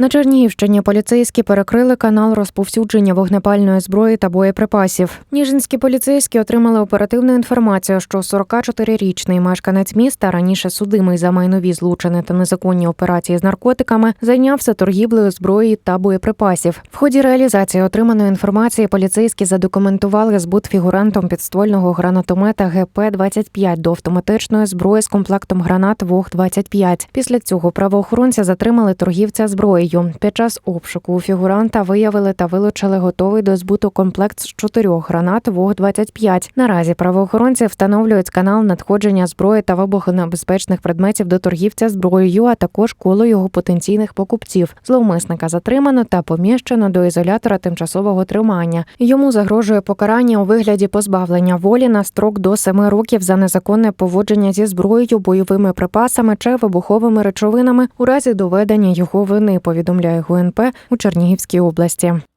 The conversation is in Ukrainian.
На Чернігівщині поліцейські перекрили канал розповсюдження вогнепальної зброї та боєприпасів. Ніжинські поліцейські отримали оперативну інформацію, що 44-річний мешканець міста, раніше судимий за майнові злочини та незаконні операції з наркотиками, зайнявся торгівлею зброї та боєприпасів. В ході реалізації отриманої інформації поліцейські задокументували збут фігурантом підствольного гранатомета ГП-25 до автоматичної зброї з комплектом гранат ВОГ-25. Після цього правоохоронці затримали торгівця зброєю. Під час обшуку у фігуранта виявили та вилучили готовий до збуту комплект з чотирьох гранат ВОГ-25. Наразі правоохоронці встановлюють канал надходження зброї та вибухонебезпечних предметів до торгівця зброєю, а також коло його потенційних покупців. Зловмисника затримано та поміщено до ізолятора тимчасового тримання. Йому загрожує покарання у вигляді позбавлення волі на строк до семи років за незаконне поводження зі зброєю, бойовими припасами чи вибуховими речовинами у разі доведення його вини. Повідомляє ГУНП у Чернігівській області.